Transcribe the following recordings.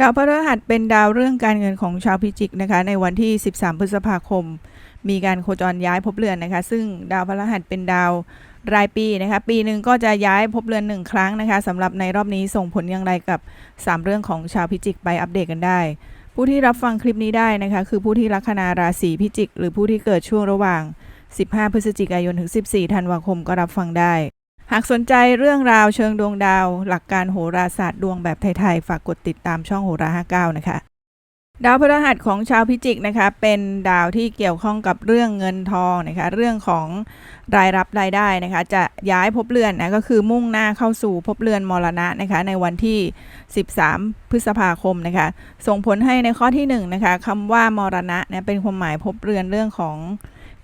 ดาวพฤหัสเป็นดาวเรื่องการเงินของชาวพิจิกนะคะ ในวันที่ 13 พฤษภาคม มีการโคจรย้ายภพเรือนนะคะ ซึ่งดาวพฤหัสเป็นดาวรายปีนะคะ ปีหนึ่งก็จะย้ายภพเรือนหนึ่งครั้งนะคะสำหรับในรอบนี้ส่งผลอย่างไรกับ 3 เรื่องของชาวพิจิกไปอัปเดตกันได้ ผู้ที่รับฟังคลิปนี้ได้นะคะ คือผู้ที่ลัคนาราศีพิจิก หรือผู้ที่เกิดช่วงระหว่าง 15 พฤศจิกายนถึง 14 ธันวาคมก็รับฟังได้ หากสนใจเรื่องราวเชิงดวงดาว หลักการโหราศาสตร์ดวงแบบไทย ๆ ฝากกดติดตามช่องโหรา59 นะคะ ดาวพฤหัสของชาวพิจิกนะคะ เป็นดาวที่เกี่ยวข้องกับเรื่องเงินทองนะคะ เรื่องของรายรับรายได้นะคะ จะย้ายภพเรือนนะก็คือมุ่งหน้าเข้าสู่ภพเรือนมรณะนะคะ ในวันที่ 13 พฤษภาคมนะคะ ส่งผลให้ในข้อที่1นะคะคำว่ามรณะนะเป็นความหมายภพเรือนเรื่องของ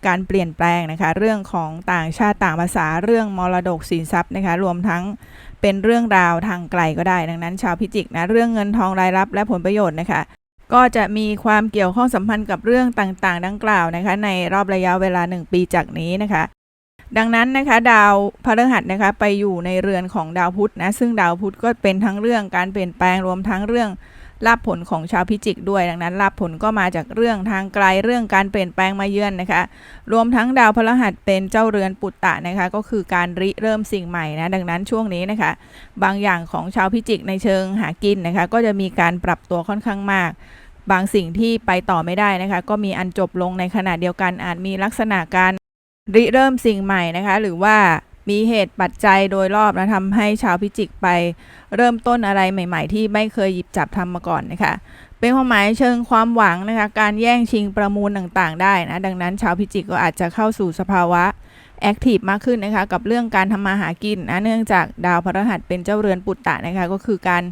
การเปลี่ยนแปลงนะคะ เรื่องของต่างชาติต่างภาษาเรื่องมรดกสินทรัพย์นะคะ รวมทั้งเป็นเรื่องราวทางไกลก็ได้ ดังนั้น ชาวพิจิกนะเรื่องเงินทองรายรับและผลประโยชน์นะคะ ก็จะมีความเกี่ยวข้องสัมพันธ์กับเรื่องต่างๆ ดังกล่าวนะคะ ในรอบระยะเวลา 1 ปีจากนี้นะคะดังนั้นนะคะดาวพฤหัสนะคะไปอยู่ในเรือนของดาวพุธนะซึ่งดาวพุธก็เป็นทั้งเรื่องการเปลี่ยนแปลงรวมทั้งเรื่อง ลาภผลของชาวพิจิกด้วย ดังนั้นลาภผลก็มาจากเรื่องทางไกลเรื่องการเปลี่ยนแปลงมาเยือนนะคะ รวมทั้งดาวพฤหัสเป็นเจ้าเรือนปุตตะนะคะ ก็คือการริเริ่มสิ่งใหม่นะ ดังนั้นช่วงนี้นะคะ บางอย่างของชาวพิจิกในเชิงหากินนะคะ ก็จะมีการปรับตัวค่อนข้างมากบางสิ่งที่ไปต่อไม่ได้นะคะ ก็มีอันจบลงในขณะเดียวกันอาจมีลักษณะการริเริ่มสิ่งใหม่นะคะ หรือว่า มีเหตุปัจจัยโดยรอบนะทำให้ชาวพิจิกไปเริ่มต้นอะไรใหม่ ๆ ที่ไม่เคยหยิบจับทำมาก่อนนะคะเป็นความหมายเชิงความหวังนะคะการแย่งชิงประมูลต่างๆ ได้นะดังนั้นชาวพิจิกก็อาจจะเข้าสู่สภาวะแอคทีฟมากขึ้นนะคะกับเรื่องการทำมาหากินนะเนื่องจากดาวพฤหัสเป็นเจ้าเรือนปุตตะนะคะก็คือการ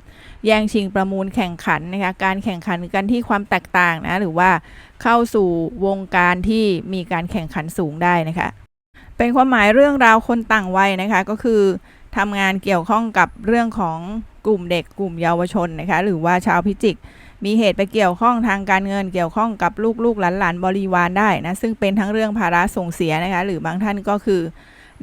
แย่งชิงประมูลแข่งขันนะคะการแข่งขันกันที่ความแตกต่างนะหรือว่าเข้าสู่วงการที่มีการแข่งขันสูงได้นะคะ เป็นความหมายเรื่องราวคนต่างวัยนะคะ ก็คือทำงานเกี่ยวข้องกับเรื่องของกลุ่มเด็กกลุ่มเยาวชนนะคะ หรือว่าชาวพิจิก มีเหตุไปเกี่ยวข้องทางการเงินเกี่ยวข้องกับลูกลูกหลานหลานบริวารได้นะ ซึ่งเป็นทั้งเรื่องภาระส่งเสียนะคะ หรือบางท่านก็คือ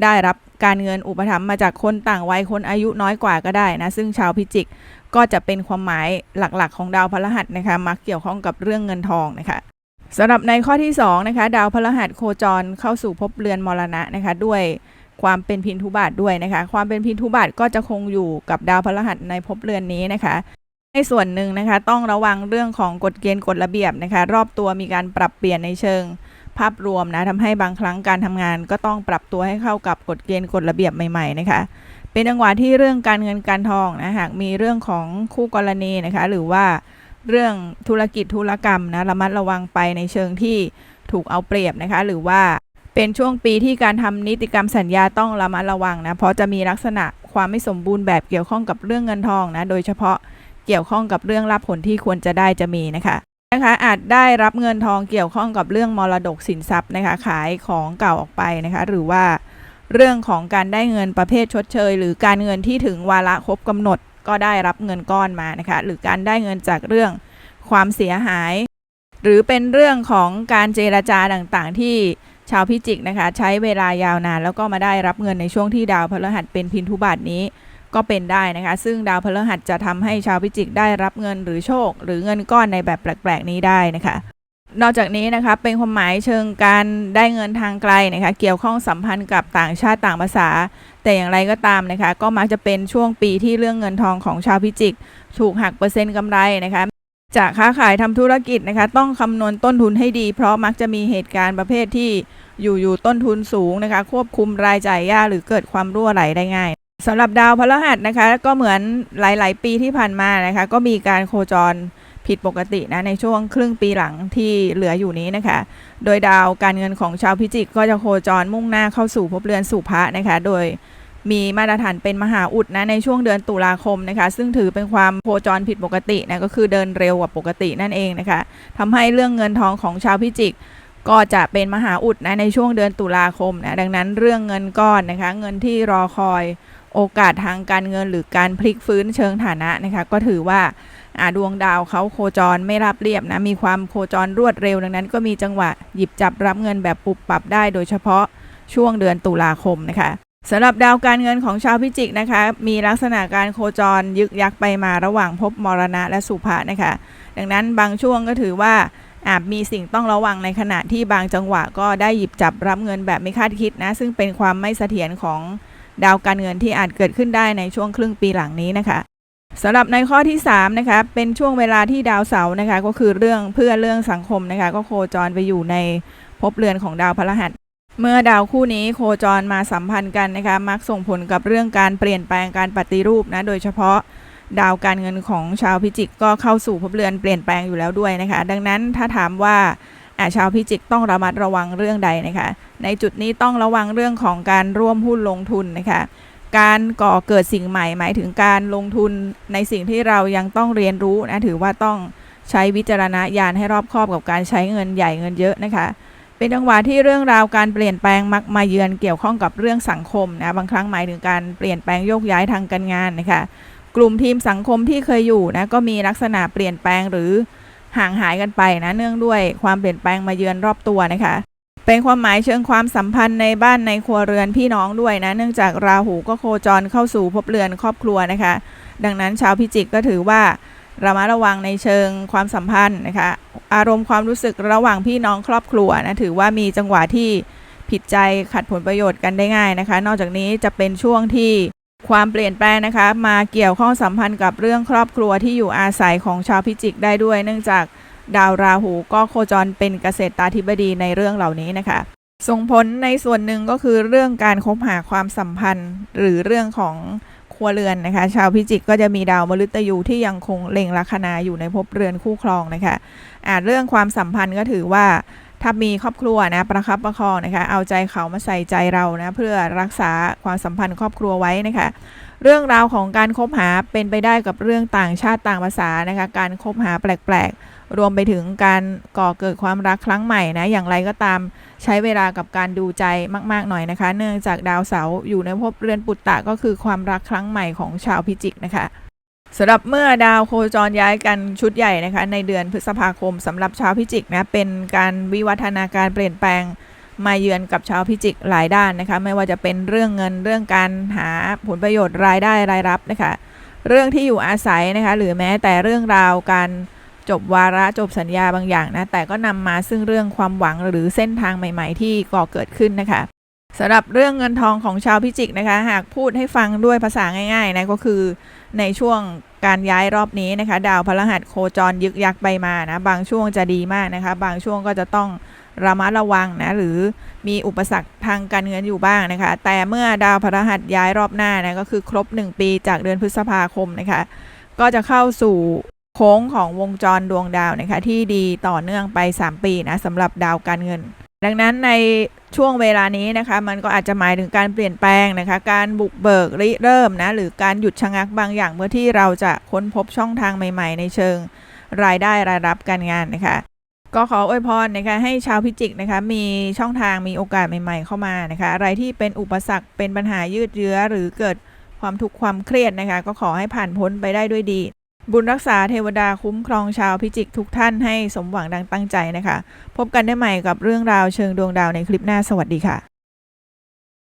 ได้รับการเงินอุปถัมภ์มาจากคนต่างวัยคนอายุน้อยกว่าก็ได้นะ ซึ่งชาวพิจิกก็จะเป็นความหมายหลักๆ ของดาวพฤหัสนะคะ มักเกี่ยวข้องกับเรื่องเงินทองนะคะ สำหรับในข้อที่2นะคะดาวพฤหัสโคจรเข้าสู่ภพเรือนมรณะนะคะด้วยความเป็นพินทุบาทด้วยนะคะ ความเป็นพินทุบาทก็จะคงอยู่กับดาวพฤหัสในภพเรือนนี้นะคะในส่วนหนึ่งนะคะต้องระวังเรื่องของกฎเกณฑ์กฎระเบียบนะคะ รอบตัวมีการปรับเปลี่ยนในเชิง ภาพรวมนะทำให้บางครั้งการทำงาน ก็ต้องปรับตัวให้เข้ากับกฎเกณฑ์กฎระเบียบใหม่ๆนะคะ เป็นจังหวะที่เรื่องการเงินการทองนะหากมีเรื่องของคู่กรณีนะคะ หรือว่า เรื่องธุรกิจธุรกรรมนะระมัดระวังไปในเชิงที่ถูกเอาเปรียบนะคะ หรือว่าเป็นช่วงปีที่การทำนิติกรรมสัญญาต้องระมัดระวังนะเพราะจะมีลักษณะความไม่สมบูรณ์แบบเกี่ยวข้องกับเรื่องเงินทองนะโดยเฉพาะเกี่ยวข้องกับเรื่องรับผลที่ควรจะได้จะมีนะคะนะคะอาจได้รับเงินทองเกี่ยวข้องกับเรื่องมรดกสินทรัพย์นะคะขายของเก่าออกไปนะคะหรือว่าเรื่องของการได้เงินประเภทชดเชย หรือการเงินที่ถึงวาระครบกำหนด ก็ได้รับเงินก้อนมานะคะหรือการได้เงินจากเรื่องความเสียหาย หรือเป็นเรื่องของการเจรจาต่างๆ ที่ชาวพิจิกนะคะ ใช้เวลายาวนาน แล้วก็มาได้รับเงินในช่วงที่ดาวพฤหัสเป็นพินทุบาทนี้ก็เป็นได้นะคะ ซึ่งดาวพฤหัสจะทำให้ชาวพิจิกได้รับเงินหรือโชค หรือเงินก้อนในแบบแปลกๆนี้ได้นะคะ นอกจากนี้นะคะเป็นความหมายเชิงการได้เงินทางไกลนะคะเกี่ยวข้องสัมพันธ์กับต่างชาติต่างภาษา แต่อย่างไรก็ตามนะคะก็มักจะเป็นช่วงปีที่เรื่องเงินทองของชาวพิจิก ถูกหักเปอร์เซ็นต์กำไรนะคะจากค้าขายทำธุรกิจนะคะต้องคำนวณต้นทุนให้ดี เพราะมักจะมีเหตุการณ์ประเภทที่อยู่ๆต้นทุนสูงนะคะควบคุมรายจ่ายยากหรือเกิดความรั่วไหลได้ง่ายสำหรับดาวพฤหัสนะคะก็เหมือนหลาย ๆ ปีที่ผ่านมานะคะก็มีการโคจร ผิดปกตินะในช่วงครึ่งปีหลังที่เหลืออยู่นี้นะคะ โดยดาวการเงินของชาวพิจิกก็จะโคจรมุ่งหน้าเข้าสู่ภพเรือนสุภะนะคะ โดยมีมาตรฐานเป็นมหาอุดนะในช่วงเดือนตุลาคมนะคะ ซึ่งถือเป็นความโคจรผิดปกตินะก็คือเดินเร็วกว่าปกตินั่นเองนะคะทำให้เรื่องเงินทองของชาวพิจิกก็จะเป็นมหาอุดนะในช่วงเดือนตุลาคมนะดังนั้นเรื่องเงินก้อนนะคะ เงินที่รอคอยโอกาสทางการเงินหรือการพลิกฟื้นเชิงฐานะนะคะ ก็ถือว่าอา ดวงดาวเขาโคจรไม่ราบเรียบนะ มีความโคจรรวดเร็วดังนั้น ก็มีจังหวะหยิบจับรับเงินแบบปุบปับได้ โดยเฉพาะช่วงเดือนตุลาคมนะคะสำหรับดาวการเงินของชาวพิจิกนะคะ มีลักษณะการโคจรยึกยักไปมาระหว่างภพมรณะและสุภะนะคะ ดังนั้นบางช่วงก็ถือว่าอาจมีสิ่งต้องระวังในขณะที่บางจังหวะก็ได้หยิบจับรับเงินแบบไม่คาดคิดนะ ซึ่งเป็นความไม่เสถียรของดาวการเงินที่อาจเกิดขึ้นได้ในช่วงครึ่งปีหลังนี้นะคะ สำหรับในข้อที่3นะคะเป็นช่วงเวลาที่ดาวเสาร์นะคะก็คือเรื่องเพื่อเรื่องสังคมนะคะก็โคจรไปอยู่ในภพเรือนของดาวพฤหัส เมื่อดาวคู่นี้โคจรมาสัมพันธ์กันนะคะมักส่งผลกับเรื่องการเปลี่ยนแปลงการปฏิรูปนะโดยเฉพาะดาวการเงินของชาวพิจิกก็เข้าสู่ภพเรือนเปลี่ยนแปลงอยู่แล้วด้วยนะคะ ดังนั้นถ้าถามว่าอ่าชาวพิจิกต้องระมัดระวังเรื่องใดนะคะ ในจุดนี้ต้องระวังเรื่องของการร่วมหุ้นลงทุนนะคะ การก่อเกิดสิ่งใหม่ หมายถึงการลงทุนในสิ่งที่เรายังต้องเรียนรู้นะถือว่าต้องใช้วิจารณญาณให้รอบคอบกับการใช้เงินใหญ่เงินเยอะนะคะ เป็นจังหวะที่เรื่องราวการเปลี่ยนแปลงมักมาเยือนเกี่ยวข้องกับเรื่องสังคมนะบางครั้งหมายถึงการเปลี่ยนแปลงโยกย้ายทางการงานนะคะกลุ่มทีมสังคมที่เคยอยู่นะก็มีลักษณะเปลี่ยนแปลงหรือห่างหายกันไปนะเนื่องด้วยความเปลี่ยนแปลงมาเยือนรอบตัวนะคะ เป็นความหมายเชิงความสัมพันธ์ในบ้านในครัวเรือนพี่น้องด้วยนะ เนื่องจากราหูก็โคจรเข้าสู่ภพเรือนครอบครัวนะคะ ดังนั้นชาวพิจิกก็ถือว่าระมัดระวังในเชิงความสัมพันธ์นะคะ อารมณ์ความรู้สึกระหว่างพี่น้องครอบครัวนะถือว่ามีจังหวะที่ผิดใจขัดผลประโยชน์กันได้ง่ายนะคะ นอกจากนี้จะเป็นช่วงที่ความเปลี่ยนแปลงนะคะ มาเกี่ยวข้องสัมพันธ์กับเรื่องครอบครัวที่อยู่อาศัยของชาวพิจิกได้ด้วย เนื่องจาก ดาวราหูก็โคจรเป็นเกษตรตาธิบดีในเรื่องเหล่านี้นะคะ ส่งผลในส่วนหนึ่งก็คือเรื่องการคบหาความสัมพันธ์ หรือเรื่องของครัวเรือนนะคะ ชาวพิจิกก็จะมีดาวมฤตยูที่ยังคงเล็งลัคนาอยู่ในภพเรือนคู่ครองนะคะอาจเรื่องความสัมพันธ์ก็ถือว่าถ้ามีครอบครัวนะประคับประคองนะคะ เอาใจเขามาใส่ใจเรานะเพื่อรักษาความสัมพันธ์ครอบครัวไว้นะคะ เรื่องราวของการคบหาเป็นไปได้กับเรื่องต่างชาติต่างภาษานะคะ การคบหาแปลกๆ รวมไปถึงการก่อเกิดความรักครั้งใหม่นะ อย่างไรก็ตามใช้เวลากับการดูใจมาก ๆ หน่อยนะคะ เนื่องจากดาวเสาร์อยู่ในภพเรือนปุตตะก็คือความรักครั้งใหม่ของชาวพิจิกนะคะสำหรับเมื่อดาวโคจรย้ายกันชุดใหญ่นะคะ ในเดือนพฤษภาคมสำหรับชาวพิจิกนะเป็นการวิวัฒนาการเปลี่ยนแปลง มาเยือนกับชาวพิจิกหลายด้านนะคะไม่ว่าจะเป็นเรื่องเงินเรื่องการหาผลประโยชน์รายได้รายรับนะคะเรื่องที่อยู่อาศัยนะคะหรือแม้แต่เรื่องราวการจบวาระจบสัญญาบางอย่างนะแต่ก็นำมาซึ่งเรื่องความหวังหรือเส้นทางใหม่ ๆ ที่ก่อเกิดขึ้นนะคะสำหรับเรื่องเงินทองของชาวพิจิกนะคะ หากพูดให้ฟังด้วยภาษาง่ายๆนะก็คือในช่วงการย้ายรอบนี้นะคะ ดาวพฤหัสโคจรยึกยักไปมานะบางช่วงจะดีมากนะคะ บางช่วงก็จะต้อง ระมัดระวังนะหรือมีอุปสรรคทางการเงินอยู่บ้างนะคะ แต่เมื่อดาวพฤหัสย้ายรอบหน้านะก็คือครบ 1 ปีจากเดือนพฤษภาคมนะคะ ก็จะเข้าสู่โค้งของวงจรดวงดาวนะคะที่ดีต่อเนื่องไป 3 ปีนะสำหรับดาวการเงิน ดังนั้นในช่วงเวลานี้นะคะมันก็อาจจะหมายถึงการเปลี่ยนแปลงนะคะ การบุกเบิกริเริ่มนะหรือการหยุดชะงักบางอย่างเมื่อที่เราจะค้นพบช่องทางใหม่ ๆ ในเชิงรายได้รายรับการงานนะคะ ก็ขออวยพรนะคะให้ชาวพิจิกนะคะมีช่องทางมีโอกาสใหม่ๆเข้ามานะคะอะไรที่เป็นอุปสรรคเป็นปัญหายืดเยื้อหรือเกิดความทุกข์ความเครียดนะคะก็ขอให้ผ่านพ้นไปได้ด้วยดี บุญรักษาเทวดาคุ้มครองชาวพิจิกทุกท่านให้สมหวังดังตั้งใจนะคะ พบกันได้ใหม่กับเรื่องราวเชิงดวงดาวในคลิปหน้าสวัสดีค่ะ